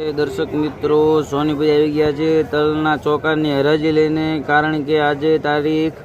દર્શક મિત્રો, સોનીભાઈ આવી ગયા છે તલના ચોકાની હરાજી લઈને, કારણ કે આજે તારીખ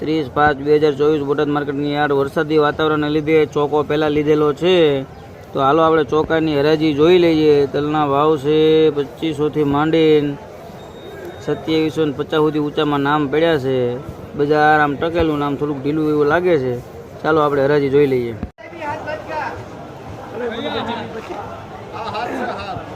ત્રીસ પાંચ બે હજાર ચોવીસ બોટાદ માર્કેટની યાર વરસાદી વાતાવરણને લીધે ચોકો પહેલાં લીધેલો છે. તો હાલો આપણે ચોકાની હરાજી જોઈ લઈએ. તલના ભાવ છે પચીસોથી માંડીને સત્યાવીસો ને પચાસ સુધી ઊંચામાં નામ પડ્યા છે. બજાર આમ ટકેલું નામ થોડુંક ઢીલું એવું લાગે છે. ચાલો આપણે હરાજી જોઈ લઈએ.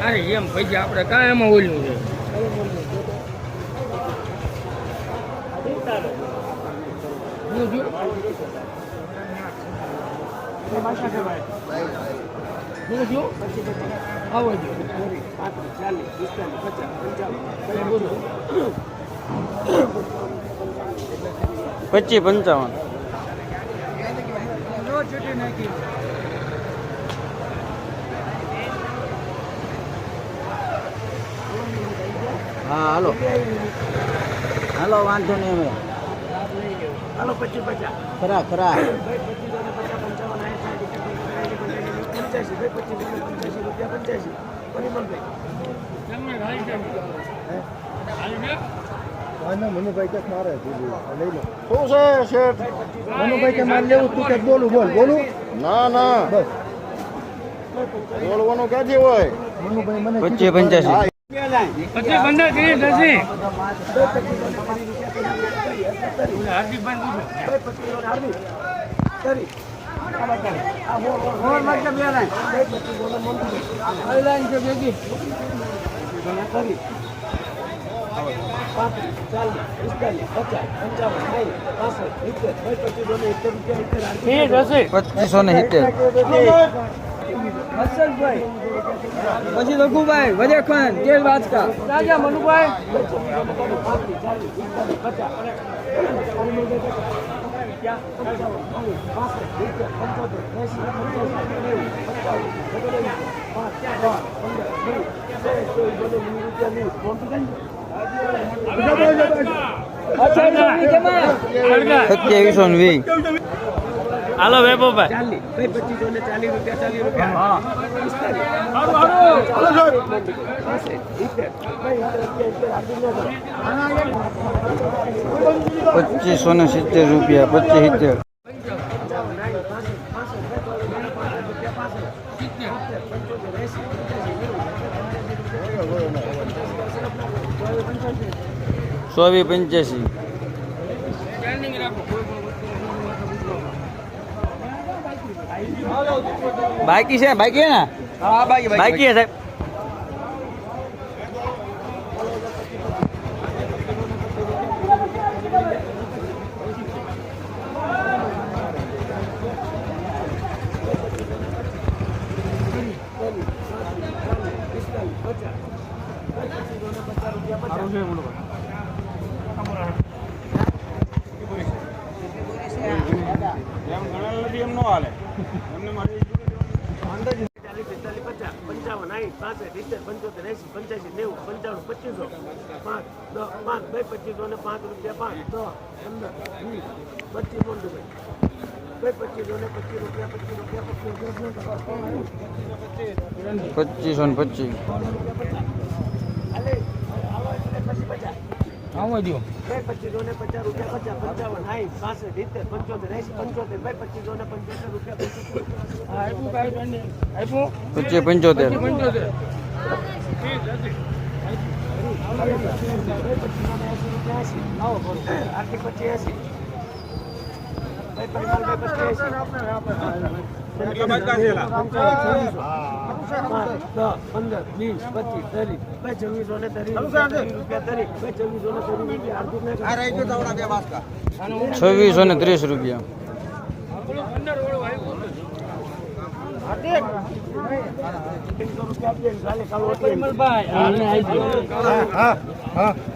અરે એમ પૈસા આપણે કાંઈ એમાં ઓલું છે. પચીસ પંચાવન. હા હાલો. હાલો વાંધો નહીં હવે. હાલો પચીસ પચાસ. ખરા ખરા. પંચ્યાસી ભાઈ પચીસ પંચ્યાસી રૂપિયા પંચ્યાસી પરિમલભાઈ. મનુભાઈ કે મારે લઈ લો. શું છે શેઠ? મનુભાઈ કે મારે લેવું તું કે બોલું બોલ. બોલું? ના ના. બસ. બોલવાનું ક્યાંથી હોય? મનુભાઈ મને પચીસ પંચ્યાસી. પંદર ત્રીસ હાર્દિકભાઈ પૂછો ત્રીસ હશે પચીસો ને સિત્તેર પછી રઘુભાઈ વજે ખાન તેલ વાચકા રાજા મનુભાઈ સત્યાવીસો ને હાલો ભાઈ પચીસો ને ચાલીસ રૂપિયા ચાલીસ રૂપિયા પચીસો ને સિત્તેર રૂપિયા પચીસ સિત્તેર. ચોવીસ પંચ્યાસી. બાકી છે બાકી છે ને? બાકી છે સાહેબ. ચાલીસ પિસ્તાલીસ પચાસ પંચાવન આઠ પાસઠ સિત્તેર પંચોતેર એસી પંચ્યાસી નેવું પંચાણું પચીસો પાંચ દસ પાંચ બે પચીસો ને પાંચ રૂપિયા પાંચ દસ પંદર પચીસ ભાઈ. બે પચીસો ને પચીસ રૂપિયા પચીસ રૂપિયા પચીસ પચીસો ને પચીસ. આવો દો પચીસો ને પચાસ રૂપિયા પચાસ પંચાવન સાઠ પાસઠ સિત્તેર પંચોતેર એસી પંચોતેર બે પચીસો ને પંચોતેર રૂપિયા આપ્યું પેન્ડિંગ આપ્યું? પચીસ પંચોતેર. પંચોતેર. આર્થિક પચીસ ભાઈ પરિમાણ ભાઈ પચીસ પાંચ દસ પંદર વીસ પચીસ ત્રીસ ભાઈ છવ્વીસો ને ત્રીસ રૂપિયા ત્રીસ ભાઈ ત્રીસ રૂપિયા હાર્દિક ત્રીસ રૂપિયા રૂપિયા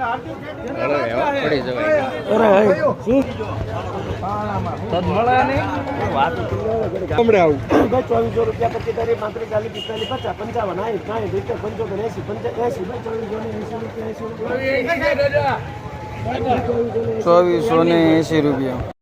ઓગણત્રીસો રૂપિયા ઓગણત્રીસો કાળા તલ ઓગણત્રીસો રૂપિયા ત્રણ હજાર કાળા ચોવીસો રૂપિયા પચીસ તારીખ પાંત્રીસ ચાલીસ પિસ્તાલીસ પચાસ પંચાવન રૂપિયા એસી રૂપિયા ચોવીસો ને એંસી રૂપિયા.